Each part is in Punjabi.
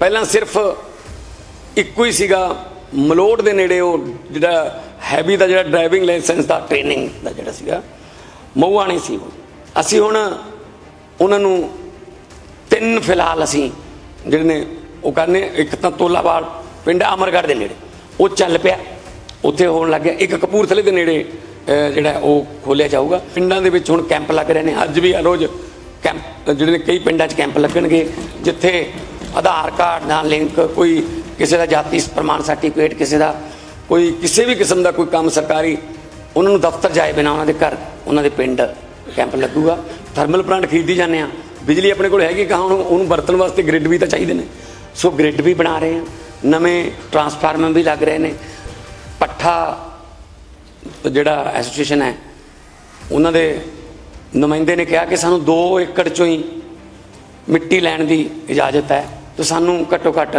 ਪਹਿਲਾਂ ਸਿਰਫ ਇੱਕੋ ਹੀ ਸੀਗਾ ਮਲੋਟ ਦੇ ਨੇੜੇ ਉਹ ਜਿਹੜਾ ਹੈਵੀ ਦਾ ਜਿਹੜਾ ਡਰਾਈਵਿੰਗ ਲਾਇਸੈਂਸ ਦਾ ਟ੍ਰੇਨਿੰਗ ਦਾ ਜਿਹੜਾ ਸੀਗਾ ਮਊਆ ਨਹੀਂ ਸੀ ਉਹ। ਅਸੀਂ ਹੁਣ ਉਹਨਾਂ ਨੂੰ ਤਿੰਨ ਫਿਲਹਾਲ ਅਸੀਂ ਜਿਹੜੇ ਨੇ ਉਹ ਕਰਨੇ, ਇੱਕ ਤਾਂ ਤੋਲਾਵਾਲ ਪਿੰਡ ਅਮਰਗੜ੍ਹ ਦੇ ਨੇੜੇ, ਉਹ ਚੱਲ ਪਿਆ। ਉੱਥੇ ਹੋਣ ਲੱਗ ਗਿਆ, ਇੱਕ ਕਪੂਰਥਲੇ ਦੇ ਨੇੜੇ ਜਿਹੜਾ ਉਹ ਖੋਲਿਆ ਜਾਊਗਾ। ਪਿੰਡਾਂ ਦੇ ਵਿੱਚ ਹੁਣ ਕੈਂਪ ਲੱਗ ਰਹੇ ਨੇ, ਅੱਜ ਵੀ ਹਰ ਰੋਜ਼ ਕੈਂਪ, ਜਿਹੜੇ ਨੇ ਕਈ ਪਿੰਡਾਂ 'ਚ ਕੈਂਪ ਲੱਗਣਗੇ, ਜਿੱਥੇ ਆਧਾਰ ਕਾਰਡ ਨਾਲ ਲਿੰਕ, ਕੋਈ ਕਿਸੇ ਦਾ ਜਾਤੀ ਪ੍ਰਮਾਣ ਸਰਟੀਫਿਕੇਟ, ਕਿਸੇ ਦਾ ਕੋਈ, ਕਿਸੇ ਵੀ ਕਿਸਮ ਦਾ ਕੋਈ ਕੰਮ ਸਰਕਾਰੀ, ਉਹਨਾਂ ਨੂੰ ਦਫ਼ਤਰ ਜਾਏ ਬਿਨਾ ਉਹਨਾਂ ਦੇ ਘਰ, ਉਹਨਾਂ ਦੇ ਪਿੰਡ ਕੈਂਪ ਲੱਗੂਗਾ। ਥਰਮਲ ਪਲਾਂਟ ਖਰੀਦੀ ਜਾਂਦੇ ਆ ਬਿਜਲੀ ਆਪਣੇ ਕੋਲ ਹੈਗੀ ਕਹਾਂ ਹੁਣ, ਉਹਨੂੰ ਵਰਤਣ ਵਾਸਤੇ ਗ੍ਰਿਡ ਵੀ ਤਾਂ ਚਾਹੀਦੇ ਨੇ। ਸੋ ਗ੍ਰਿਡ ਵੀ ਬਣਾ ਰਹੇ ਆ ਨਵੇਂ ਟਰਾਂਸਫਾਰਮਰ ਵੀ ਲੱਗ ਰਹੇ ਨੇ। ਪੱਠਾ ਜਿਹੜਾ ਐਸੋਸੀਏਸ਼ਨ ਹੈ, ਉਹਨਾਂ ਦੇ ਨੁਮਾਇੰਦੇ ਨੇ ਕਿਹਾ ਕਿ ਸਾਨੂੰ 2 ਏਕੜ ਚੋਂ ਹੀ ਮਿੱਟੀ ਲੈਣ ਦੀ ਇਜਾਜ਼ਤ ਹੈ। ਤੇ ਸਾਨੂੰ ਘੱਟੋ ਘੱਟ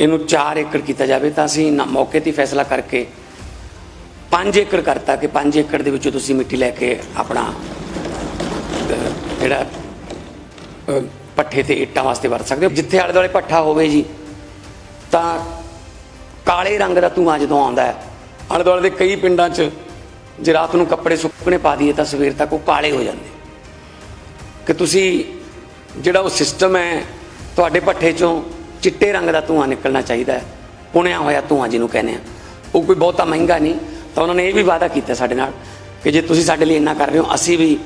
ਇਹਨੂੰ 4 ਏਕੜ ਕੀਤਾ ਜਾਵੇ ਤਾਂ ਅਸੀਂ ਨਾ ਮੌਕੇ ਤੇ ਹੀ ਫੈਸਲਾ ਕਰਕੇ 5 ਏਕੜ ਕਰਤਾ ਕਿ 5 ਏਕੜ ਦੇ ਵਿੱਚੋਂ ਤੁਸੀਂ ਮਿੱਟੀ ਲੈ ਕੇ ਆਪਣਾ ਅਹ, ਜਿਹੜਾ ਅਹ, ਪੱਠੇ ਤੇ ਇੱਟਾਂ ਵਾਸਤੇ ਵਰਤ ਸਕਦੇ ਹੋ। ਜਿੱਥੇ ਆਲੇ ਦੁਆਲੇ ਪੱਠਾ ਹੋਵੇ ਜੀ ਤਾਂ ਕਾਲੇ ਰੰਗ ਦਾ ਧੂੰਆਂ ਜਦੋਂ ਆਉਂਦਾ ਹੈ ਆਲੇ ਦੁਆਲੇ ਦੇ ਕਈ ਪਿੰਡਾਂ 'ਚ ਜੇ ਰਾਤ ਨੂੰ ਕੱਪੜੇ ਸੁੱਕਣੇ ਪਾ ਦਈਏ ਤਾਂ ਸਵੇਰ ਤੱਕ ਉਹ ਕਾਲੇ ਹੋ ਜਾਂਦੇ। ਕਿ ਤੁਸੀਂ ਜਿਹੜਾ ਉਹ ਸਿਸਟਮ ਹੈ ਤੁਹਾਡੇ ਭੱਠੇ 'ਚੋਂ ਚਿੱਟੇ ਰੰਗ ਦਾ ਧੂਆਂ ਨਿਕਲਣਾ ਚਾਹੀਦਾ ਹੈ। ਪੁਣਿਆ ਹੋਇਆ ਧੂਆਂ ਜਿਹਨੂੰ ਕਹਿੰਦੇ ਆ। ਉਹ ਕੋਈ ਬਹੁਤਾ ਮਹਿੰਗਾ ਨਹੀਂ। ਤਾਂ ਉਹਨਾਂ ਨੇ ਇਹ ਵੀ ਵਾਅਦਾ ਕੀਤਾ ਸਾਡੇ ਨਾਲ ਕਿ ਜੇ ਤੁਸੀਂ ਸਾਡੇ ਲਈ ਇੰਨਾ ਕਰ ਰਹੇ ਹੋ, ਅਸੀਂ ਵੀ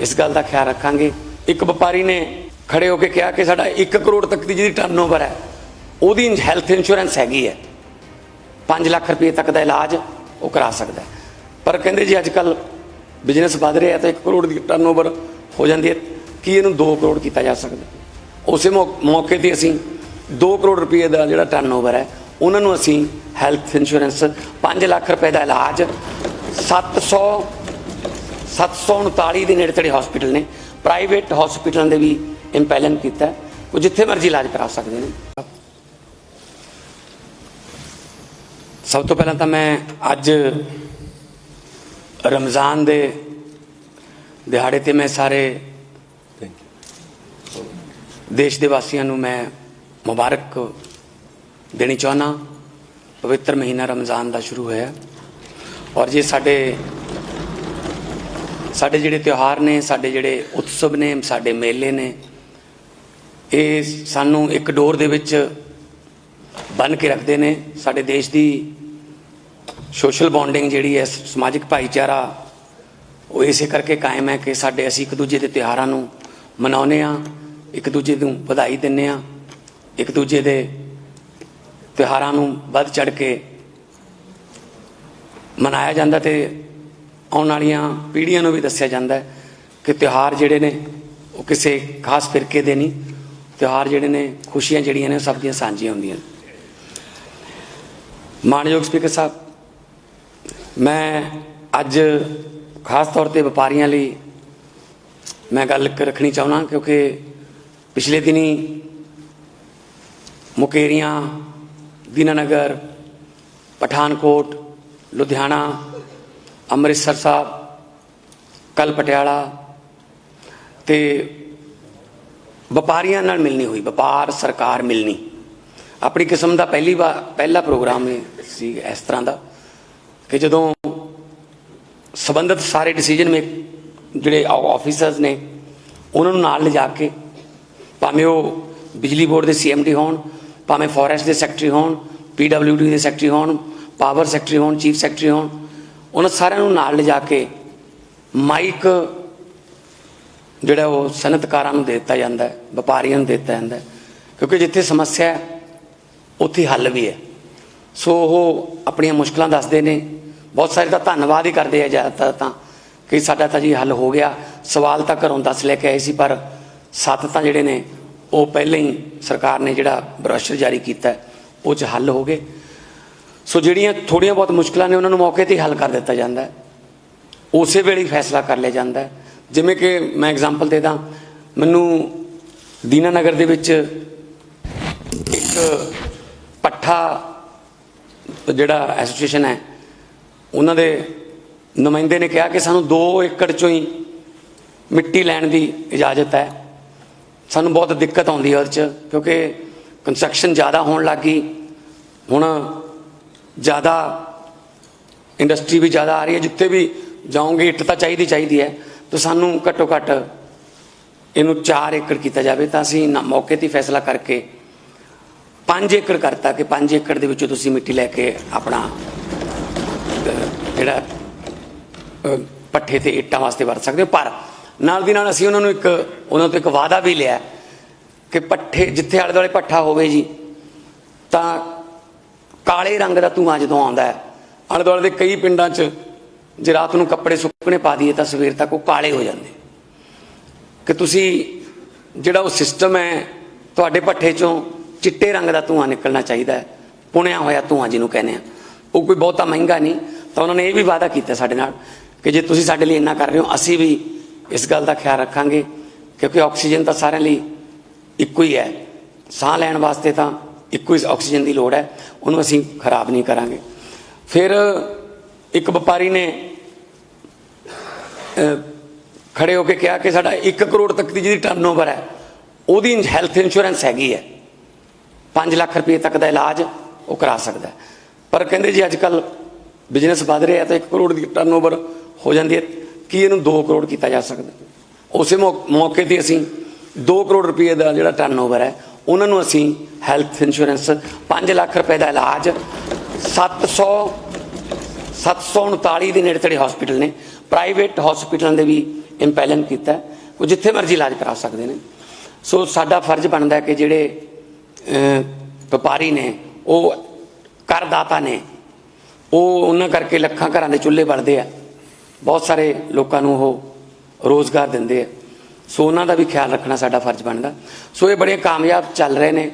ਇਸ ਗੱਲ ਦਾ ਖਿਆਲ ਰੱਖਾਂਗੇ। ਇੱਕ ਵਪਾਰੀ ਨੇ ਖੜੇ ਹੋ ਕੇ ਕਿਹਾ ਕਿ ਸਾਡਾ 1 ਕਰੋੜ ਤੱਕ ਦੀ ਜਿਹੜੀ ਟਰਨਓਵਰ ਹੈ, ਉਹਦੀ ਹੈਲਥ ਇੰਸ਼ੋਰੈਂਸ ਹੈਗੀ ਹੈ। 5 ਲੱਖ ਰੁਪਏ ਤੱਕ ਦਾ ਇਲਾਜ ਉਹ ਕਰਾ ਸਕਦਾ ਪਰ ਕਹਿੰਦੇ ਜੀ ਅੱਜ ਕੱਲ ਬਿਜ਼ਨਸ ਵਧ ਰਿਹਾ ਤਾਂ 1 ਕਰੋੜ ਦੀ ਟਰਨਓਵਰ ਹੋ ਜਾਂਦੀ ਹੈ। ਕੀ ਇਹਨੂੰ 2 ਕਰੋੜ ਕੀਤਾ ਜਾ ਸਕਦਾ? ਉਸੇ ਮੌਕੇ ਤੇ ਅਸੀਂ 2 ਕਰੋੜ ਰੁਪਏ ਦਾ ਜਿਹੜਾ ਟਰਨਓਵਰ ਹੈ, ਉਹਨਾਂ ਨੂੰ ਅਸੀਂ ਹੈਲਥ ਇੰਸ਼ੋਰੈਂਸ 5 ਲੱਖ ਰੁਪਏ ਦਾ ਇਲਾਜ 700 739 ਦੇ ਨੇੜੇ ਤੇੜੇ ਹਸਪੀਟਲ ਨੇ ਪ੍ਰਾਈਵੇਟ ਹਸਪੀਟਲਾਂ ਦੇ ਵੀ ਇੰਪੈਲਨ ਕੀਤਾ ਉਹ ਜਿੱਥੇ ਮਰਜ਼ੀ ਇਲਾਜ ਕਰਾ ਸਕਦੇ ਨੇ। ਸਭ ਤੋਂ ਪਹਿਲਾਂ ਤਾਂ ਮੈਂ ਅੱਜ ਰਮਜ਼ਾਨ ਦੇ ਦਿਹਾੜੇ ਤੇ ਮੈਂ ਸਾਰੇ ਦੇਸ਼ ਦੇ ਵਾਸੀਆਂ ਨੂੰ ਮੈਂ ਮੁਬਾਰਕ ਦੇਣੀ ਚਾਹਨਾ ਪਵਿੱਤਰ ਮਹੀਨਾ ਰਮਜ਼ਾਨ ਦਾ ਸ਼ੁਰੂ ਹੋਇਆ ਔਰ ਜੇ ਸਾਡੇ ਸਾਡੇ ਜਿਹੜੇ ਤਿਉਹਾਰ ਨੇ, ਸਾਡੇ ਜਿਹੜੇ ਉਤਸਵ ਨੇ, ਸਾਡੇ ਮੇਲੇ ਨੇ, ਇਹ ਸਾਨੂੰ ਇੱਕ ਡੋਰ ਦੇ ਵਿੱਚ ਬੰਨ ਕੇ ਰੱਖਦੇ ਨੇ। ਸਾਡੇ ਦੇਸ਼ ਦੀ ਸੋਸ਼ਲ ਬੌਂਡਿੰਗ ਜਿਹੜੀ ਹੈ, ਸਮਾਜਿਕ ਭਾਈਚਾਰਾ, ਉਹ ਇਸੇ ਕਰਕੇ ਕਾਇਮ ਹੈ ਕਿ ਸਾਡੇ ਅਸੀਂ ਇੱਕ ਦੂਜੇ ਦੇ ਤਿਉਹਾਰਾਂ ਨੂੰ ਮਨਾਉਂਦੇ ਆ ਇੱਕ ਦੂਜੇ ਨੂੰ ਵਧਾਈ ਦਿੰਦੇ ਆ ਇੱਕ ਦੂਜੇ ਦੇ ਤਿਉਹਾਰਾਂ ਨੂੰ ਵੱਧ ਚੜ ਕੇ ਮਨਾਇਆ ਜਾਂਦਾ ਤੇ ਆਉਣ ਵਾਲੀਆਂ ਪੀੜ੍ਹੀਆਂ ਨੂੰ ਵੀ ਦੱਸਿਆ ਜਾਂਦਾ ਹੈ ਕਿ ਤਿਉਹਾਰ ਜਿਹੜੇ ਨੇ ਉਹ ਕਿਸੇ ਖਾਸ ਫਿਰਕੇ ਦੇ ਨਹੀਂ। ਤਿਉਹਾਰ ਜਿਹੜੇ ਨੇ, ਖੁਸ਼ੀਆਂ ਜਿਹੜੀਆਂ ਨੇ ਉਹ ਸਭ ਦੀਆਂ ਸਾਂਝੀਆਂ ਹੁੰਦੀਆਂ ਨੇ। ਮਾਨਯੋਗ ਸਪੀਕਰ ਸਾਹਿਬ, ਮੈਂ ਅੱਜ ਖਾਸ ਤੌਰ ਤੇ ਵਪਾਰੀਆਂ ਲਈ ਮੈਂ ਗੱਲ ਰੱਖਣੀ ਚਾਹੁੰਦਾ ਕਿਉਂਕਿ ਪਿਛਲੇ ਦਿਨੀ ਮੁਕੇਰੀਆਂ, ਦੀਨਾਨਗਰ, ਪਠਾਨਕੋਟ, ਲੁਧਿਆਣਾ, ਅੰਮ੍ਰਿਤਸਰ ਸਾਹਿਬ ਕੱਲ ਪਟਿਆਲਾ ਤੇ ਵਪਾਰੀਆਂ ਨਾਲ ਮਿਲਣੀ ਹੋਈ, ਵਪਾਰ ਸਰਕਾਰ ਮਿਲਣੀ। ਆਪਣੀ ਕਿਸਮ ਦਾ ਪਹਿਲੀ ਵਾਰ, ਪਹਿਲਾ ਪ੍ਰੋਗਰਾਮ ਸੀ ਇਸ ਤਰ੍ਹਾਂ ਦਾ ਕਿ ਜਦੋਂ ਸਬੰਧਤ ਸਾਰੇ ਡਿਸੀਜਨ ਮੇਕ ਜਿਹੜੇ ਆਫੀਸਰਸ ਨੇ, ਉਹਨਾਂ ਨੂੰ ਨਾਲ ਲਿਜਾ ਕੇ ਭਾਵੇਂ ਉਹ ਬਿਜਲੀ ਬੋਰਡ ਦੇ ਸੀਐਮਡੀ ਹੋਣ, ਭਾਵੇਂ ਫੋਰੈਸਟ ਦੇ ਸੈਕਟਰੀ ਹੋਣ ਪੀਡਬਲਯੂਡੀ ਦੇ ਸੈਕਟਰੀ ਹੋਣ ਪਾਵਰ ਸੈਕਟਰੀ ਹੋਣ ਚੀਫ ਸੈਕਟਰੀ ਹੋਣ, ਉਹਨਾਂ ਸਾਰਿਆਂ ਨੂੰ ਨਾਲ ਲਿਜਾ ਕੇ ਮਾਈਕ ਜਿਹੜਾ ਉਹ ਸਨਅਤਕਾਰਾਂ ਨੂੰ ਦੇ ਦਿੱਤਾ ਜਾਂਦਾ ਹੈ, ਵਪਾਰੀਆਂ ਨੂੰ ਦੇ ਦਿੱਤਾ ਜਾਂਦਾ ਹੈ, ਕਿਉਂਕਿ ਜਿੱਥੇ ਸਮੱਸਿਆ ਹੈ, ਉੱਥੇ ਹੱਲ ਵੀ ਹੈ। ਸੋ ਉਹ ਆਪਣੀਆਂ ਮੁਸ਼ਕਲਾਂ ਦੱਸਦੇ ਨੇ, ਬਹੁਤ ਸਾਰੇ ਤਾਂ ਧੰਨਵਾਦ ਹੀ ਕਰਦੇ ਆ ਜ਼ਿਆਦਾਤਰ ਤਾਂ ਕਿ ਸਾਡਾ ਤਾਂ ਜੀ ਹੱਲ ਹੋ ਗਿਆ। ਸਵਾਲ ਤਾਂ ਘਰੋਂ ਦੱਸ ਲੈ ਕੇ ਆਏ ਸੀ, ਪਰ ਸੱਤ ਤਾਂ ਜਿਹੜੇ ਨੇ, ਉਹ ਪਹਿਲਾਂ ਹੀ ਸਰਕਾਰ ਨੇ ਜਿਹੜਾ ਬ੍ਰਸ਼ਰ ਜਾਰੀ ਕੀਤਾ, ਉਹ 'ਚ ਹੱਲ ਹੋ ਗਏ। ਸੋ ਜਿਹੜੀਆਂ ਥੋੜੀਆਂ ਬਹੁਤ ਮੁਸ਼ਕਲਾਂ ਨੇ, ਉਹਨਾਂ ਨੂੰ ਮੌਕੇ ਤੇ ਹੱਲ ਕਰ ਦਿੱਤਾ ਜਾਂਦਾ ਹੈ। ਉਸੇ ਵੇਲੇ ਫੈਸਲਾ ਕਰ ਲਿਆ ਜਾਂਦਾ ਹੈ। ਜਿਵੇਂ ਕਿ ਮੈਂ ਐਗਜ਼ਾਮਪਲ ਦੇ ਦਾਂ, ਮੈਨੂੰ ਦੀਨਾ ਨਗਰ ਦੇ ਵਿੱਚ ਇੱਕ ਪੱਠਾ ਜਿਹੜਾ ਐਸੋਸੀਏਸ਼ਨ ਹੈ, ਉਹਨਾਂ ਦੇ ਨੁਮਾਇੰਦੇ ਨੇ ਕਿਹਾ ਕਿ ਸਾਨੂੰ 2 ਏਕੜ ਚੋਂ ਹੀ ਮਿੱਟੀ ਲੈਣ ਦੀ ਇਜਾਜ਼ਤ ਹੈ। ਸਾਨੂੰ ਬਹੁਤ ਦਿੱਕਤ ਆਉਂਦੀ ਹੈ ਉਹਦੇ 'ਚ ਕਿਉਂਕਿ ਕੰਸਟਰਕਸ਼ਨ ਜ਼ਿਆਦਾ ਹੋਣ ਲੱਗੀ ਹੁਣ ਜ਼ਿਆਦਾ ਇੰਡਸਟਰੀ ਵੀ ਜ਼ਿਆਦਾ ਆ ਰਹੀ ਹੈ ਜਿੱਥੇ ਵੀ ਜਾਓਗੇ ਇੱਟ ਤਾਂ ਚਾਹੀਦੀ ਚਾਹੀਦੀ ਹੈ। ਤਾਂ ਸਾਨੂੰ ਘੱਟੋ ਘੱਟ ਇਹਨੂੰ 4 ਏਕੜ ਕੀਤਾ ਜਾਵੇ ਤਾਂ ਅਸੀਂ ਨਾ ਮੌਕੇ ਤੇ ਫੈਸਲਾ ਕਰਕੇ 5 ਏਕੜ ਕਰਤਾ ਕਿ 5 ਏਕੜ ਦੇ ਵਿੱਚੋਂ ਤੁਸੀਂ ਮਿੱਟੀ ਲੈ ਕੇ ਆਪਣਾ ਜਿਹੜਾ ਅਹ, ਪੱਠੇ ਤੇ ਇੱਟਾਂ ਵਾਸਤੇ ਵਰਤ ਸਕਦੇ ਹੋ। ਪਰ ਨਾਲ ਦੀ ਨਾਲ ਅਸੀਂ ਉਹਨਾਂ ਨੂੰ ਇੱਕ, ਉਹਨਾਂ ਤੋਂ ਇੱਕ ਵਾਅਦਾ ਵੀ ਲਿਆ ਕਿ ਪੱਠੇ, ਜਿੱਥੇ ਆਲੇ ਦੁਆਲੇ ਪੱਠਾ ਹੋਵੇ ਜੀ, ਤਾਂ ਕਾਲੇ ਰੰਗ ਦਾ ਧੂੰਆਂ ਜਦੋਂ ਆਉਂਦਾ ਹੈ, ਆਲੇ ਦੁਆਲੇ ਦੇ ਕਈ ਪਿੰਡਾਂ 'ਚ ਜੇ ਰਾਤ ਨੂੰ ਕੱਪੜੇ ਸੁੱਕਣੇ ਪਾ ਦਈਏ ਤਾਂ ਸਵੇਰ ਤੱਕ ਉਹ ਕਾਲੇ ਹੋ ਜਾਂਦੇ। ਕਿ ਤੁਸੀਂ ਜਿਹੜਾ ਉਹ ਸਿਸਟਮ ਹੈ, ਤੁਹਾਡੇ ਪੱਠੇ 'ਚੋਂ ਚਿੱਟੇ ਰੰਗ ਦਾ ਧੂੰਆਂ ਨਿਕਲਣਾ ਚਾਹੀਦਾ ਹੈ, ਪੁਣਿਆ ਹੋਇਆ ਧੂੰਆਂ ਜਿਹਨੂੰ ਕਹਿੰਦੇ ਆ ਉਹ ਕੋਈ ਬਹੁਤਾ ਮਹਿੰਗਾ ਨਹੀਂ, ਤਾਂ ਉਹਨਾਂ ਨੇ ਇਹ ਵੀ ਵਾਅਦਾ ਕੀਤਾ ਸਾਡੇ ਨਾਲ ਕਿ ਜੇ ਤੁਸੀਂ ਸਾਡੇ ਲਈ ਇੰਨਾ ਕਰ ਰਹੇ ਹੋ, ਅਸੀਂ ਵੀ ਇਸ ਗੱਲ ਦਾ ਖਿਆਲ ਰੱਖਾਂਗੇ ਕਿਉਂਕਿ ਆਕਸੀਜਨ ਤਾਂ ਸਾਰਿਆਂ ਲਈ ਇੱਕੋ ਹੀ ਹੈ। ਸਾਹ ਲੈਣ ਵਾਸਤੇ ਤਾਂ ਇੱਕੋ ਹੀ ਆਕਸੀਜਨ ਦੀ ਲੋੜ ਹੈ ਉਹਨੂੰ ਅਸੀਂ ਖਰਾਬ ਨਹੀਂ ਕਰਾਂਗੇ। ਫਿਰ ਇੱਕ ਵਪਾਰੀ ਨੇ ਅਹ, ਖੜੇ ਹੋ ਕੇ ਕਿਹਾ ਕਿ ਸਾਡਾ 1 ਕਰੋੜ ਤੱਕ ਦੀ ਜਿਹਦੀ ਟਰਨਓਵਰ ਹੈ ਉਹਦੀ ਹੈਲਥ ਇੰਸ਼ੋਰੈਂਸ ਹੈਗੀ ਹੈ। 5 ਲੱਖ ਰੁਪਏ ਤੱਕ ਦਾ ਇਲਾਜ ਉਹ ਕਰਾ ਸਕਦਾ ਪਰ ਕਹਿੰਦੇ ਜੀ ਅੱਜ ਕੱਲ ਬਿਜ਼ਨਸ ਵਧ ਰਿਹਾ ਤਾਂ 1 ਕਰੋੜ ਦੀ ਟਰਨਓਵਰ ਹੋ ਜਾਂਦੀ ਹੈ। ਕਿ ਇਹਨੂੰ 2 ਕਰੋੜ ਕੀਤਾ ਜਾ ਸਕਦਾ? ਉਸੇ ਮੌਕੇ ਤੇ ਅਸੀਂ 2 ਕਰੋੜ ਰੁਪਏ ਦਾ ਜਿਹੜਾ ਟਰਨਓਵਰ ਹੈ, ਉਹਨਾਂ ਨੂੰ ਅਸੀਂ ਹੈਲਥ ਇੰਸ਼ੋਰੈਂਸ 5 ਲੱਖ ਰੁਪਏ ਦਾ ਇਲਾਜ 700 739 ਦੇ ਨੇੜੇ ਤੇੜੇ ਹਸਪੀਟਲ ਨੇ। ਪ੍ਰਾਈਵੇਟ ਹਸਪੀਟਲਾਂ ਦੇ ਵੀ ਇੰਪੈਲਨ ਕੀਤਾ ਉਹ ਜਿੱਥੇ ਮਰਜ਼ੀ ਇਲਾਜ ਕਰਾ ਸਕਦੇ ਨੇ। ਸੋ ਸਾਡਾ ਫਰਜ਼ ਬਣਦਾ ਹੈ ਕਿ ਜਿਹੜੇ ਵਪਾਰੀ ਨੇ, ਉਹ ਕਰਦਾਤਾ ਨੇ, ਉਹ ਉਹਨਾਂ ਕਰਕੇ ਲੱਖਾਂ ਘਰਾਂ ਦੇ ਚੁੱਲ੍ਹੇ ਬਣਦੇ ਆ। ਬਹੁਤ ਸਾਰੇ ਲੋਕਾਂ ਨੂੰ ਉਹ ਰੋਜ਼ਗਾਰ ਦਿੰਦੇ ਆ। ਸੋ ਉਹਨਾਂ ਦਾ ਵੀ ਖਿਆਲ ਰੱਖਣਾ ਸਾਡਾ ਫਰਜ਼ ਬਣਦਾ। ਸੋ ਇਹ ਬੜੇ ਕਾਮਯਾਬ ਚੱਲ ਰਹੇ ਨੇ।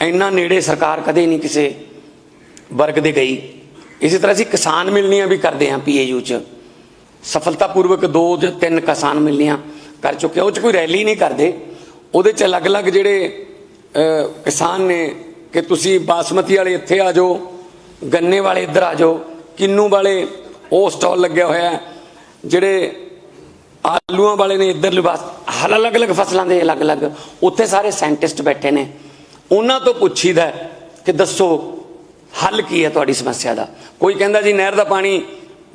ਇੰਨਾ ਨੇੜੇ ਸਰਕਾਰ ਕਦੇ ਨਹੀਂ ਕਿਸੇ ਵਰਗ ਦੇ ਗਈ। ਇਸੇ ਤਰ੍ਹਾਂ ਅਸੀਂ ਕਿਸਾਨ ਮਿਲਣੀਆਂ ਵੀ ਕਰਦੇ ਹਾਂ ਪੀਏਯੂ ਚ। ਸਫਲਤਾਪੂਰਵਕ ਦੋ ਜਾਂ ਤਿੰਨ ਕਿਸਾਨ ਮਿਲਣੀਆਂ ਕਰ ਚੁੱਕੇ ਉਹ ਚ ਕੋਈ ਰੈਲੀ ਨਹੀਂ ਕਰਦੇ। ਉਹਦੇ ਚ ਅਲੱਗ-ਅਲੱਗ ਜਿਹੜੇ ਕਿਸਾਨ ਨੇ ਕਿ ਤੁਸੀਂ ਬਾਸਮਤੀ ਵਾਲੇ ਇੱਥੇ ਆ ਜਾਓ, ਗੰਨੇ ਵਾਲੇ ਇੱਧਰ ਆ ਜਾਓ, ਕਿੰਨੂ ਵਾਲੇ ਉਹ ਸਟਾਲ ਲੱਗਿਆ ਹੋਇਆ ਜਿਹੜੇ ਆਲੂਆਂ ਵਾਲੇ ਨੇ ਇੱਧਰ ਲਿਬਾਸ ਹਲ ਅਲੱਗ-ਅਲੱਗ ਫਸਲਾਂ ਦੇ ਅਲੱਗ-ਅਲੱਗ ਉੱਥੇ ਸਾਰੇ ਸਾਇੰਟਿਸਟ ਬੈਠੇ ਨੇ। ਉਹਨਾਂ ਤੋਂ ਪੁੱਛੀਦਾ ਕਿ ਦੱਸੋ, ਹੱਲ ਕੀ ਹੈ ਤੁਹਾਡੀ ਸਮੱਸਿਆ ਦਾ? ਕੋਈ ਕਹਿੰਦਾ ਜੀ, ਨਹਿਰ ਦਾ ਪਾਣੀ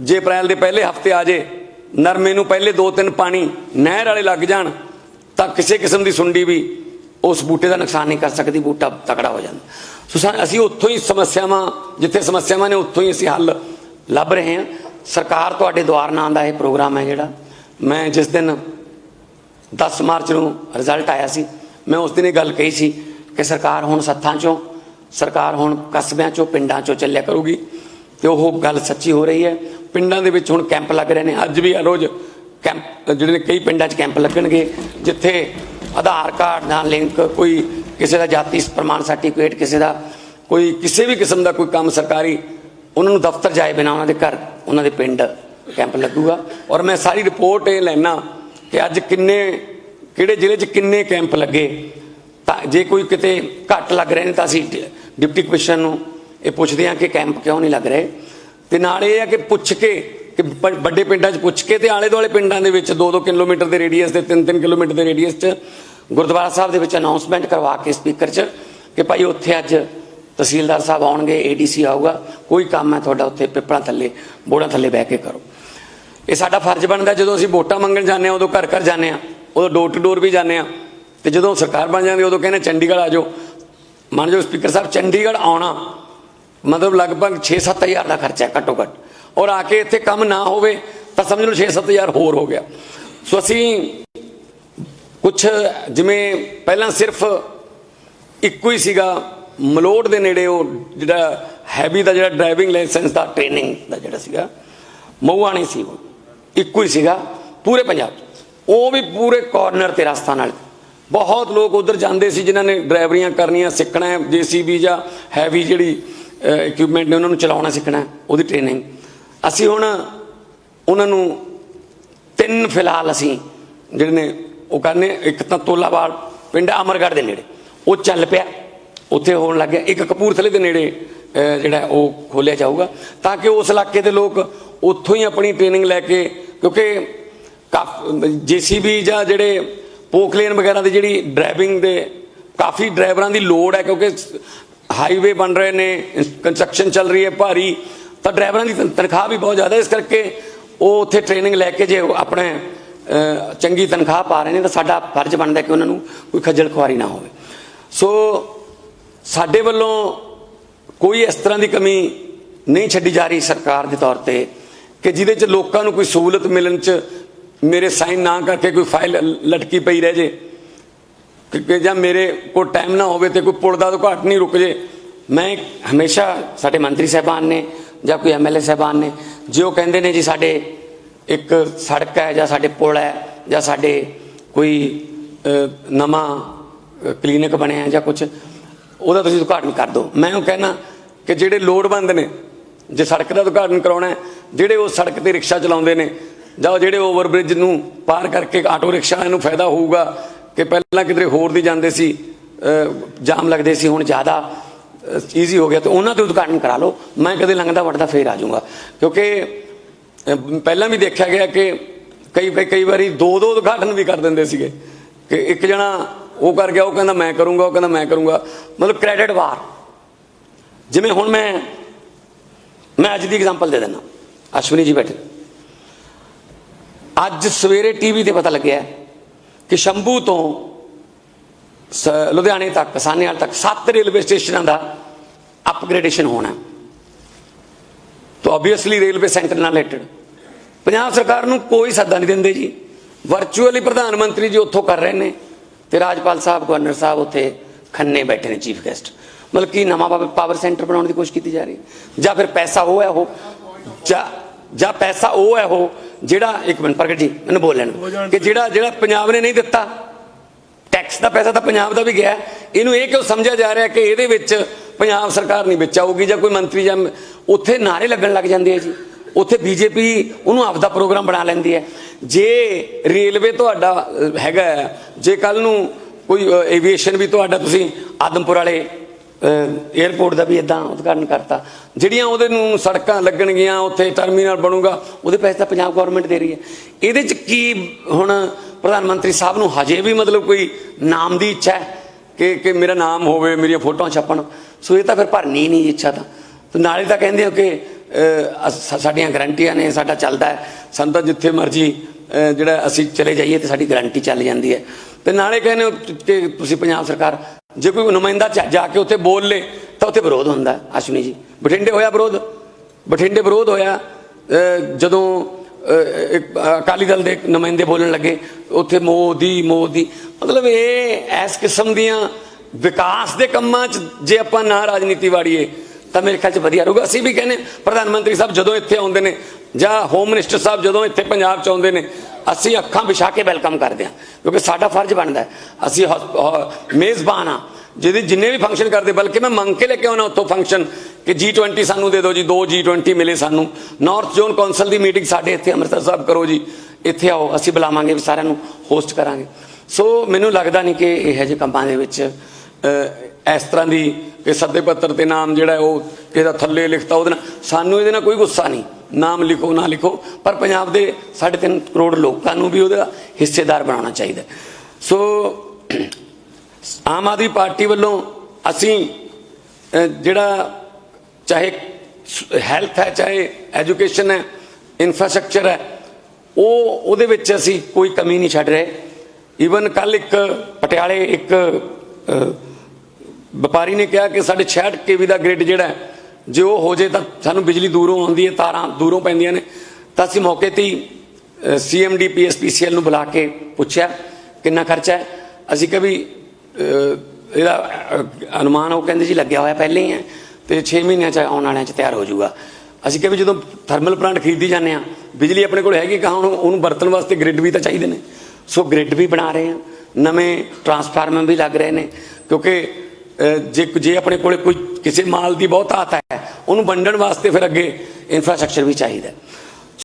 ਜੇ ਅਪ੍ਰੈਲ ਦੇ ਪਹਿਲੇ ਹਫ਼ਤੇ ਆ ਜੇ, ਨਰਮੇ ਨੂੰ ਪਹਿਲੇ 2-3 ਪਾਣੀ ਨਹਿਰ ਵਾਲੇ ਲੱਗ ਜਾਣ, ਤਾਂ ਕਿਸੇ ਕਿਸਮ ਦੀ ਸੁੰਡੀ ਵੀ ਉਸ ਬੂਟੇ ਦਾ ਨੁਕਸਾਨ ਨਹੀਂ ਕਰ ਸਕਦੀ, ਬੂਟਾ ਤਕੜਾ ਹੋ ਜਾਂਦਾ। ਸੋ ਸਾ- ਅਸੀਂ ਉੱਥੋਂ ਹੀ ਸਮੱਸਿਆਵਾਂ, ਜਿੱਥੇ ਸਮੱਸਿਆਵਾਂ ਨੇ, ਉੱਥੋਂ ਹੀ ਅਸੀਂ ਹੱਲ ਲੱਭ ਰਹੇ ਹਾਂ। ਸਰਕਾਰ ਤੁਹਾਡੇ ਦੁਆਰ ਨਾਂ ਦਾ ਇਹ ਪ੍ਰੋਗਰਾਮ ਹੈ ਜਿਹੜਾ। ਮੈਂ ਜਿਸ ਦਿਨ 10 ਮਾਰਚ ਨੂੰ ਰਿਜ਼ਲਟ ਆਇਆ ਸੀ, ਮੈਂ ਉਸ ਦਿਨ ਇਹ ਗੱਲ ਕਹੀ ਸੀ ਕਿ ਸਰਕਾਰ ਹੁਣ ਸੱਥਾਂ ਚੋਂ, ਸਰਕਾਰ ਹੁਣ ਕਸਬਿਆਂ ਚੋਂ, ਪਿੰਡਾਂ ਚੋਂ ਚੱਲਿਆ ਕਰੂਗੀ। ਤੇ ਉਹ ਗੱਲ ਸੱਚੀ ਹੋ ਰਹੀ ਹੈ। ਪਿੰਡਾਂ ਦੇ ਵਿੱਚ ਹੁਣ ਕੈਂਪ ਲੱਗ ਰਹੇ ਨੇ। ਅੱਜ ਵੀ ਹਰ ਰੋਜ਼ ਕੈਂਪ, ਜਿਹੜੇ ਨੇ ਕਈ ਪਿੰਡਾਂ 'ਚ ਕੈਂਪ ਲੱਗਣਗੇ, ਜਿੱਥੇ ਆਧਾਰ ਕਾਰਡ ਨਾਲ ਲਿੰਕ, ਕੋਈ ਕਿਸੇ ਦਾ ਜਾਤੀ ਪ੍ਰਮਾਣ ਸਰਟੀਫਿਕੇਟ, ਕਿਸੇ ਦਾ ਕੋਈ, ਕਿਸੇ ਵੀ ਕਿਸਮ ਦਾ ਕੋਈ ਕੰਮ ਸਰਕਾਰੀ ਉਹਨਾਂ ਨੂੰ ਦਫ਼ਤਰ ਜਾਏ ਬਿਨਾ ਉਹਨਾਂ ਦੇ ਘਰ, ਉਹਨਾਂ ਦੇ ਪਿੰਡ ਕੈਂਪ ਲੱਗੂਗਾ। ਔਰ ਮੈਂ ਸਾਰੀ ਰਿਪੋਰਟ ਇਹ ਲੈਣਾ ਕਿ ਅੱਜ ਕਿੰਨੇ, ਕਿਹੜੇ ਜ਼ਿਲ੍ਹੇ 'ਚ ਕਿੰਨੇ ਕੈਂਪ ਲੱਗੇ। ਤਾਂ ਜੇ ਕੋਈ ਕਿਤੇ ਘੱਟ ਲੱਗ ਰਹੇ ਨੇ ਤਾਂ ਅਸੀਂ ਡਿਪਟੀ ਕਮਿਸ਼ਨਰ ਨੂੰ ਇਹ ਪੁੱਛਦੇ ਹਾਂ ਕਿ ਕੈਂਪ ਕਿਉਂ ਨਹੀਂ ਲੱਗ ਰਹੇ। ਤੇ ਨਾਲ ਇਹ ਹੈ ਕਿ ਪੁੱਛ ਕੇ, ਕਿ ਵੱਡੇ ਪਿੰਡਾਂ 'ਚ ਪੁੱਛ ਕੇ ਤੇ ਆਲੇ ਦੁਆਲੇ ਪਿੰਡਾਂ ਦੇ ਵਿੱਚ 2-2 ਕਿਲੋਮੀਟਰ ਦੇ ਰੇਡੀਅਸ ਤੇ 3-3 ਕਿਲੋਮੀਟਰ ਦੇ ਰੇਡੀਅਸ 'ਚ ਗੁਰਦੁਆਰਾ ਸਾਹਿਬ ਦੇ ਵਿੱਚ ਅਨਾਉਂਸਮੈਂਟ ਕਰਵਾ ਕੇ ਸਪੀਕਰ 'ਚ ਕਿ ਭਾਈ ਉੱਥੇ ਅੱਜ ਤਹਿਸੀਲਦਾਰ ਸਾਹਿਬ ਆਉਣਗੇ ਏਡੀਸੀ ਆਊਗਾ, ਕੋਈ ਕੰਮ ਹੈ ਤੁਹਾਡਾ ਉੱਥੇ ਪਿੱਪਲਾਂ ਥੱਲੇ ਬੋੜਾਂ ਥੱਲੇ ਬਹਿ ਕੇ ਕਰੋ। ਇਹ ਸਾਡਾ ਫਰਜ਼ ਬਣਦਾ, ਜਦੋਂ ਅਸੀਂ ਵੋਟਾਂ ਮੰਗਣ ਜਾਂਦੇ ਆ ਉਦੋਂ ਘਰ ਘਰ ਜਾਂਦੇ ਆ ਉਦੋਂ ਡੋਰ ਟੂ ਡੋਰ ਵੀ ਜਾਂਦੇ ਆ ਤੇ ਜਦੋਂ ਸਰਕਾਰ ਬਣ ਜਾਂਦੀ ਉਦੋਂ ਕਹਿੰਦੇ ਚੰਡੀਗੜ੍ਹ ਆ ਜਾਓ। ਮੰਨ ਜਾਓ ਸਪੀਕਰ ਸਾਹਿਬ, ਚੰਡੀਗੜ੍ਹ ਆਉਣਾ, ਮਤਲਬ ਲਗਭਗ 6-7 ਹਜ਼ਾਰ ਦਾ ਖਰਚਾ ਘੱਟੋ ਘੱਟ ਔਰ ਆ ਕੇ ਇੱਥੇ ਕੰਮ ਨਾ ਹੋਵੇ, ਤਾਂ ਸਮਝ ਲਓ 6-7 ਹਜ਼ਾਰ ਹੋਰ ਹੋ ਗਿਆ। ਸੋ ਅਸੀਂ ਕੁਝ ਜਿਵੇਂ ਪਹਿਲਾਂ ਸਿਰਫ ਇੱਕੋ ਹੀ ਸੀਗਾ ਮਲੋਟ ਦੇ ਨੇੜੇ ਉਹ ਜਿਹੜਾ ਹੈਵੀ ਦਾ ਜਿਹੜਾ ਡਰਾਈਵਿੰਗ ਲਾਇਸੈਂਸ ਦਾ, ਟ੍ਰੇਨਿੰਗ ਦਾ ਜਿਹੜਾ ਸੀਗਾ ਮਊਆਣੀ ਸੀ ਉਹ। ਇੱਕੋ ਹੀ ਸੀਗਾ, ਪੂਰੇ ਪੰਜਾਬ 'ਚ। ਉਹ ਵੀ ਪੂਰੇ ਕਾਰਨਰ ਤੇ ਰਸਤਾ ਨਾਲ। ਬਹੁਤ ਲੋਕ ਉਧਰ ਜਾਂਦੇ ਸੀ ਜਿਨ੍ਹਾਂ ਨੇ ਡਰਾਈਵਰੀਆਂ ਕਰਨੀਆਂ, ਸਿੱਖਣਾ ਹੈ, ਜੀਸੀਬੀ ਜਾਂ ਹੈਵੀ ਜਿਹੜੀ ਇਕਵਿਪਮੈਂਟ ਨੇ ਉਹਨਾਂ ਨੂੰ ਚਲਾਉਣਾ, ਸਿੱਖਣਾ ਉਹਦੀ ਟ੍ਰੇਨਿੰਗ। ਅਸੀਂ ਹੁਣ ਉਹਨਾਂ ਨੂੰ ਤਿੰਨ ਫਿਲਹਾਲ ਅਸੀਂ ਜਿਹੜੇ ਨੇ, ਉਹ ਕਰਨੇ, ਇੱਕ ਤਾਂ ਤੋਲਾਵਾਲ ਪਿੰਡ ਅਮਰਗੜ੍ਹ ਦੇ ਨੇੜੇ। ਉਹ ਚੱਲ ਪਿਆ। ਉੱਥੇ ਹੋਣ ਲੱਗ ਗਿਆ। ਇੱਕ ਕਪੂਰਥਲੇ ਦੇ ਨੇੜੇ ਜਿਹੜਾ ਉਹ ਖੋਲਿਆ ਜਾਊਗਾ ਤਾਂ ਕਿ ਉਸ ਇਲਾਕੇ ਦੇ ਲੋਕ ਉੱਥੋਂ ਹੀ ਆਪਣੀ ਟ੍ਰੇਨਿੰਗ ਲੈ ਕੇ, ਕਿਉਂਕਿ ਜੀਸੀਬੀ ਜਾਂ ਜਿਹੜੇ ਪੋਕਲੇਨ ਵਗੈਰਾ ਦੀ ਜਿਹੜੀ ਡਰਾਈਵਿੰਗ ਦੇ ਕਾਫੀ ਡਰਾਈਵਰਾਂ ਦੀ ਲੋੜ ਹੈ, ਕਿਉਂਕਿ ਹਾਈਵੇ ਬਣ ਰਹੇ ਨੇ ਕੰਸਟਰਕਸ਼ਨ ਚੱਲ ਰਹੀ ਹੈ ਭਾਰੀ, ਤਾਂ ਡਰਾਈਵਰਾਂ ਦੀ ਤਨਖਾਹ ਵੀ ਬਹੁਤ ਜ਼ਿਆਦਾ ਇਸ ਕਰਕੇ ਉਹ ਉੱਥੇ ਟ੍ਰੇਨਿੰਗ ਲੈ ਕੇ ਜੇ ਆਪਣੇ ਚੰਗੀ ਤਨਖਾਹ ਪਾ ਰਹੇ ਨੇ, ਤਾਂ ਸਾਡਾ ਫਰਜ਼ ਬਣਦਾ ਕਿ ਉਹਨਾਂ ਨੂੰ ਕੋਈ ਖੱਜਲ ਖੁਆਰੀ ਨਾ ਹੋਵੇ। ਸੋ ਸਾਡੇ ਵੱਲੋਂ ਕੋਈ ਇਸ ਤਰ੍ਹਾਂ ਦੀ ਕਮੀ ਨਹੀਂ ਛੱਡੀ ਜਾ ਰਹੀ ਸਰਕਾਰ ਦੇ ਤੌਰ ਤੇ ਕਿ ਜਿਹਦੇ ਚ ਲੋਕਾਂ ਨੂੰ ਕੋਈ ਸਹੂਲਤ ਮਿਲਣ ਚ ਮੇਰੇ ਸਾਈਨ ਨਾ ਕਰਕੇ ਕੋਈ ਫਾਈਲ ਲਟਕੀ ਪਈ ਰਹਿ ਜੇ। ਕਿ ਜਾਂ ਮੇਰੇ ਕੋਲ ਟਾਈਮ ਨਾ ਹੋਵੇ ਤੇ ਕੋਈ ਪੁਲ ਦਾ ਉਦਘਾਟਨ ਨਹੀਂ ਰੁਕ ਜੇ। ਮੈਂ ਹਮੇਸ਼ਾ ਸਾਡੇ ਮੰਤਰੀ ਸਾਹਿਬਾਨ ਨੇ ਜਾਂ ਕੋਈ ਐਮਐਲਏ ਸਾਹਿਬਾਨ ਨੇ, ਜੇ ਉਹ ਕਹਿੰਦੇ ਨੇ ਜੀ ਸਾਡੇ ਇੱਕ ਸੜਕ ਹੈ ਜਾਂ ਸਾਡੇ ਪੁਲ ਹੈ ਜਾਂ ਸਾਡੇ ਕੋਈ ਨਵਾਂ ਕਲੀਨਿਕ ਬਣਿਆ ਜਾਂ ਕੁਝ ਉਹਦਾ ਤੁਸੀਂ ਉਦਘਾਟਨ ਕਰ ਦਿਓ। ਮੈਂ ਉਹ ਕਹਿਣਾ ਕਿ ਜਿਹੜੇ ਲੋੜਵੰਦ ਨੇ, ਜੇ ਸੜਕ ਦਾ ਉਦਘਾਟਨ ਕਰਾਉਣਾ ਹੈ, ਜਿਹੜੇ ਉਹ ਸੜਕ ਤੇ ਰਿਕਸ਼ਾ ਚਲਾਉਂਦੇ ਨੇ, ਜਾਂ ਉਹ ਜਿਹੜੇ ਓਵਰਬ੍ਰਿਜ ਨੂੰ ਪਾਰ ਕਰਕੇ ਆਟੋ ਰਿਕਸ਼ਾ ਵਾਲਿਆਂ ਨੂੰ ਫਾਇਦਾ ਹੋਊਗਾ ਕਿ ਪਹਿਲਾਂ ਕਿਧਰੇ ਹੋਰ ਦੀ ਜਾਂਦੇ ਸੀ ਜਾਮ ਲੱਗਦੇ ਸੀ, ਹੁਣ ਜ਼ਿਆਦਾ ਈਜ਼ੀ ਹੋ ਗਿਆ, ਤੇ ਉਹਨਾਂ 'ਤੇ ਉਦਘਾਟਨ ਕਰਾ ਲਓ। ਮੈਂ ਕਦੇ ਲੰਘਦਾ ਵੜਦਾ ਫੇਰ ਆ ਜਾਊਂਗਾ। ਕਿਉਂਕਿ ਪਹਿਲਾਂ ਵੀ ਦੇਖਿਆ ਗਿਆ ਕਿ ਕਈ- ਕਈ ਵਾਰੀ ਦੋ ਦੋ ਉਦਘਾਟਨ ਵੀ ਕਰ ਦਿੰਦੇ ਸੀਗੇ, ਕਿ ਇੱਕ ਜਣਾ ਉਹ ਕਰ ਗਿਆ, ਉਹ ਕਹਿੰਦਾ ਮੈਂ ਕਰੂੰਗਾ, ਉਹ ਕਹਿੰਦਾ ਮੈਂ ਕਰੂੰਗਾ। ਮਤਲਬ ਕ੍ਰੈਡਿਟ ਵਾਰ। ਜਿਵੇਂ ਹੁਣ ਮੈਂ ਮੈਂ ਅੱਜ ਦੀ ਐਗਜ਼ਾਮਪਲ ਦੇ ਦਿੰਦਾ। ਅਸ਼ਵਨੀ ਜੀ ਬੈਠੇ। ਅੱਜ ਸਵੇਰੇ ਟੀਵੀ ਤੇ ਪਤਾ ਲੱਗਿਆ ਕਿ ਸ਼ੰਭੂ ਤੋਂ ਸ- ਲੁਧਿਆਣੇ ਤੱਕ ਸਾਨੇਵਾਲ ਤੱਕ ਸੱਤ ਰੇਲਵੇ ਸਟੇਸ਼ਨਾਂ ਦਾ ਅਪਗ੍ਰੇਡੇਸ਼ਨ ਹੋਣਾ ਹੈ। ਤਾਂ ਆਬਵੀਅਸਲੀ ਰੇਲਵੇ ਸੈਂਟਰ ਨਾਲ ਰਿਲੇਟਡ ਪੰਜਾਬ ਸਰਕਾਰ ਨੂੰ ਕੋਈ ਸੱਦਾ ਨਹੀਂ ਦਿੰਦੇ ਜੀ। ਵਰਚੁਅਲੀ ਪ੍ਰਧਾਨ ਮੰਤਰੀ ਜੀ ਉੱਥੋਂ ਕਰ ਰਹੇ ਨੇ। ਤੇ ਰਾਜਪਾਲ ਸਾਹਿਬ ਗਵਰਨਰ ਸਾਹਿਬ ਉੱਥੇ ਖੰਨੇ ਬੈਠੇ ਨੇ ਚੀਫ ਗੈਸਟ ਮਤਲਬ ਕਿ ਨਵਾਂ ਪਾਵਰ- ਪਾਵਰ ਸੈਂਟਰ ਬਣਾਉਣ ਦੀ ਕੋਸ਼ਿਸ਼ ਕੀਤੀ ਜਾ ਰਹੀ ਹੈ ਜਾਂ ਫਿਰ ਪੈਸਾ ਉਹ ਹੈ ਉਹ ਜਾਂ ਜਾਂ ਪੈਸਾ ਉਹ ਹੈ ਉਹ ਜਿਹੜਾ ਇੱਕ ਮਿੰਟ ਪ੍ਰਗਟ ਜੀ ਮੈਨੂੰ ਬੋਲ ਲੈਣ। ਕਿ ਜਿਹੜਾ ਜਿਹੜਾ ਪੰਜਾਬ ਨੇ ਨਹੀਂ ਦਿੱਤਾ ਟੈਕਸ ਦਾ ਪੈਸਾ ਤਾਂ ਪੰਜਾਬ ਦਾ ਵੀ ਗਿਆ। ਇਹਨੂੰ ਇਹ ਕਿਉਂ ਸਮਝਿਆ ਜਾ ਰਿਹਾ ਕਿ ਇਹਦੇ ਵਿੱਚ ਪੰਜਾਬ ਸਰਕਾਰ ਨਹੀਂ ਵਿੱਚ ਆਊਗੀ ਜਾਂ ਕੋਈ ਮੰਤਰੀ ਜਾਂ ਉੱਥੇ ਨਾਰੇ ਲੱਗਣ ਲੱਗ ਜਾਂਦੇ ਆ ਜੀ ਉੱਥੇ ਬੀਜੇਪੀ ਉਹਨੂੰ ਆਪਦਾ ਪ੍ਰੋਗਰਾਮ ਬਣਾ ਲੈਂਦੀ ਹੈ। ਜੇ ਰੇਲਵੇ ਤੁਹਾਡਾ ਹੈਗਾ ਹੈ, ਜੇ ਕੱਲ ਨੂੰ ਕੋਈ ਐਵੀਏਸ਼ਨ ਵੀ ਤੁਹਾਡਾ ਤੁਸੀਂ ਆਦਮਪੁਰ ਵਾਲੇ 에어ਪੋਰਟ ਦਾ ਵੀ ਇਦਾਂ ਉਦਘਾਟਨ ਕਰਤਾ ਜਿਹੜੀਆਂ ਉਹਦੇ ਨੂੰ ਸੜਕਾਂ ਲੱਗਣਗੀਆਂ ਉੱਥੇ ਟਰਮੀਨਲ ਬਣੂਗਾ ਉਹਦੇ ਪੈਸੇ ਤਾਂ ਪੰਜਾਬ ਗਵਰਨਮੈਂਟ ਦੇ ਰਹੀ ਹੈ। ਇਹਦੇ ਚ ਕੀ ਹੁਣ ਪ੍ਰਧਾਨ ਮੰਤਰੀ ਸਾਹਿਬ ਨੂੰ ਹਜੇ ਵੀ ਮਤਲਬ ਕੋਈ ਨਾਮ ਦੀ ਇੱਛਾ ਹੈ ਕਿ ਕਿ ਮੇਰਾ ਨਾਮ ਹੋਵੇ ਮੇਰੀਆਂ ਫੋਟੋਆਂ ਛਪਣ? ਸੋ ਇਹ ਤਾਂ ਫਿਰ ਭਰਨੀ ਨਹੀਂ ਇੱਛਾ ਤਾਂ। ਤੇ ਨਾਲੇ ਤਾਂ ਕਹਿੰਦੇ ਹੋ ਕਿ ਸਾਡੀਆਂ ਗਰੰਟੀਆਂ ਨੇ, ਸਾਡਾ ਚੱਲਦਾ ਹੈ। ਸਾਨੂੰ ਤਾਂ ਜਿੱਥੇ ਮਰਜ਼ੀ ਜਿਹੜਾ ਅਸੀਂ ਚਲੇ ਜਾਈਏ ਤੇ ਸਾਡੀ ਗਰੰਟੀ ਚੱਲ ਜਾਂਦੀ ਹੈ। ਤੇ ਨਾਲੇ ਕਹਿੰਦੇ ਹੋ ਤੁਸੀਂ ਪੰਜਾਬ ਸਰਕਾਰ, ਜੇ ਕੋਈ ਨੁਮਾਇੰਦਾ ਜਾ- ਜਾ ਕੇ ਉੱਥੇ ਬੋਲ ਲੇ, ਤਾਂ ਉੱਥੇ ਵਿਰੋਧ ਹੁੰਦਾ ਅਸ਼ਵਨੀ ਜੀ। ਬਠਿੰਡੇ ਹੋਇਆ ਵਿਰੋਧ? ਬਠਿੰਡੇ ਵਿਰੋਧ ਹੋਇਆ ਜਦੋਂ ਅਕਾਲੀ ਦਲ ਦੇ ਨੁਮਾਇੰਦੇ ਬੋਲਣ ਲੱਗੇ, ਉੱਥੇ ਮੋਦੀ ਮੋਦੀ। ਮਤਲਬ ਇਹ ਇਸ ਕਿਸਮ ਦੀਆਂ ਵਿਕਾਸ ਦੇ ਕੰਮਾਂ 'ਚ ਜੇ ਆਪਾਂ ਨਾ ਰਾਜਨੀਤੀ ਵਾੜੀਏ ਤਾਂ ਮੇਰੇ ਖਿਆਲ 'ਚ ਵਧੀਆ ਰਹੂਗਾ। ਅਸੀਂ ਵੀ ਕਹਿੰਦੇ ਪ੍ਰਧਾਨ ਮੰਤਰੀ ਸਾਹਿਬ ਜਦੋਂ ਇੱਥੇ ਆਉਂਦੇ ਨੇ ਜਾਂ ਹੋਮ ਮਿਨਿਸਟਰ ਸਾਹਿਬ ਜਦੋਂ ਇੱਥੇ ਪੰਜਾਬ 'ਚ ਆਉਂਦੇ ਨੇ, ਅਸੀਂ ਅੱਖਾਂ ਵਿਛਾ ਕੇ ਵੈਲਕਮ ਕਰਦੇ ਹਾਂ, ਕਿਉਂਕਿ ਸਾਡਾ ਫਰਜ਼ ਬਣਦਾ ਅਸੀਂ ਹੌਸ- ਮੇਜ਼ਬਾਨ ਆ ਜਿਹਦੇ ਜਿੰਨੇ ਵੀ ਫੰਕਸ਼ਨ ਕਰਦੇ, ਬਲਕਿ ਮੈਂ ਮੰਗ ਕੇ ਲੈ ਕੇ ਆਉਣਾ ਉੱਥੋਂ ਫੰਕਸ਼ਨ ਕਿ G20 ਸਾਨੂੰ ਦੇ ਦਿਓ ਜੀ, ਦੋ G20 ਮਿਲੇ ਸਾਨੂੰ। ਨਾਰਥ ਜ਼ੋਨ ਕੌਂਸਲ ਦੀ ਮੀਟਿੰਗ ਸਾਡੇ ਇੱਥੇ ਅੰਮ੍ਰਿਤਸਰ ਸਾਹਿਬ ਕਰੋ ਜੀ। ਇੱਥੇ ਆਓ, ਅਸੀਂ ਬੁਲਾਵਾਂਗੇ ਵੀ ਸਾਰਿਆਂ ਨੂੰ ਹੋਸਟ ਕਰਾਂਗੇ। ਸੋ ਮੈਨੂੰ ਲੱਗਦਾ ਨਹੀਂ ਕਿ ਇਹੋ ਜਿਹੇ ਕੰਮਾਂ ਦੇ ਵਿੱਚ ਇਸ ਤਰ੍ਹਾਂ ਦੀ ਕਿ ਸੱਦੇ ਪੱਤਰ ਤੇ ਨਾਮ ਜਿਹੜਾ ਉਹ ਕਿਸੇ ਦਾ ਥੱਲੇ ਲਿਖਤਾ ਉਹਦੇ ਨਾਲ। ਸਾਨੂੰ ਇਹਦੇ ਨਾਲ ਕੋਈ ਗੁੱਸਾ ਨਹੀਂ। ਨਾਮ ਲਿਖੋ, ਨਾ ਲਿਖੋ। ਪਰ ਪੰਜਾਬ ਦੇ 3.5 ਕਰੋੜ ਲੋਕਾਂ ਨੂੰ ਵੀ ਉਹਦਾ ਹਿੱਸੇਦਾਰ ਬਣਾਉਣਾ ਚਾਹੀਦਾ ਸੋ, ਆਮ ਆਦਮੀ ਪਾਰਟੀ ਵੱਲੋਂ ਅਸੀਂ ਜਿਹੜਾ ਚਾਹੇ ਹੈਲਥ ਹੈ, ਚਾਹੇ ਐਜੂਕੇਸ਼ਨ ਹੈ, ਇਨਫਰਾਸਟ੍ਰਕਚਰ ਹੈ, ਉਹ, ਉਹਦੇ ਵਿੱਚ ਅਸੀਂ ਕੋਈ ਕਮੀ ਨਹੀਂ ਛੱਡ ਰਹੇ। ਈਵਨ ਕੱਲ ਇੱਕ ਪਟਿਆਲੇ, ਇੱਕ ਵਪਾਰੀ ਨੇ ਕਿਹਾ ਕਿ ਸਾਡੇ 66 ਕੇਵੀ ਦਾ ਗ੍ਰਿਡ ਜਿਹੜਾ ਜੇ ਉਹ ਹੋ ਜੇ ਤਾਂ ਸਾਨੂੰ ਬਿਜਲੀ ਦੂਰੋਂ ਆਉਂਦੀ ਹੈ, ਤਾਰਾਂ ਦੂਰੋਂ ਪੈਂਦੀਆਂ ਨੇ। ਤਾਂ ਅਸੀਂ ਮੌਕੇ ਤੇ ਹੀ ਸੀਐਮਡੀ ਪੀਐਸਪੀਸੀਐਲ ਨੂੰ ਬੁਲਾ ਕੇ ਪੁੱਛਿਆ, ਕਿੰਨਾ ਖਰਚਾ ਹੈ? ਅਸੀਂ ਕਿਹਾ ਇਹਦਾ ਅਨੁਮਾਨ ਉਹ ਕਹਿੰਦੇ ਜੀ ਲੱਗਿਆ ਹੋਇਆ ਪਹਿਲੇ ਹੀ ਹੈ ਤੇ 6 ਮਹੀਨਿਆਂ ਚ ਆਉਣ ਵਾਲਿਆਂ ਚ ਤਿਆਰ ਹੋ ਜਾਊਗਾ। ਅਸੀਂ ਕਿਹਾ ਵੀ ਜਦੋਂ ਥਰਮਲ ਪਲਾਂਟ ਖਰੀਦੀ ਜਾਂਦੇ ਆ ਬਿਜਲੀ ਆਪਣੇ ਕੋਲ ਹੈਗੀ ਕਹਾਂ ਹੁਣ ਉਹਨੂੰ ਵਰਤਣ ਵਾਸਤੇ ਗ੍ਰਿਡ ਵੀ ਤਾਂ ਚਾਹੀਦੇ ਨੇ। ਸੋ ਗ੍ਰਿਡ ਵੀ ਬਣਾ ਰਹੇ ਆ ਨਵੇਂ ਟਰਾਂਸਫਾਰਮਰ ਵੀ ਲੱਗ ਰਹੇ ਨੇ, ਕਿਉਂਕਿ ਜੇ ਜੇ ਆਪਣੇ ਕੋਲੇ ਕੋਈ ਕਿਸੇ ਮਾਲ ਦੀ ਬਹੁਤ ਆਤ ਹੈ, ਉਹਨੂੰ ਵੰਡਣ ਵਾਸਤੇ ਫਿਰ ਅੱਗੇ ਇਨਫਰਾਸਟ੍ਰਕਚਰ ਵੀ ਚਾਹੀਦਾ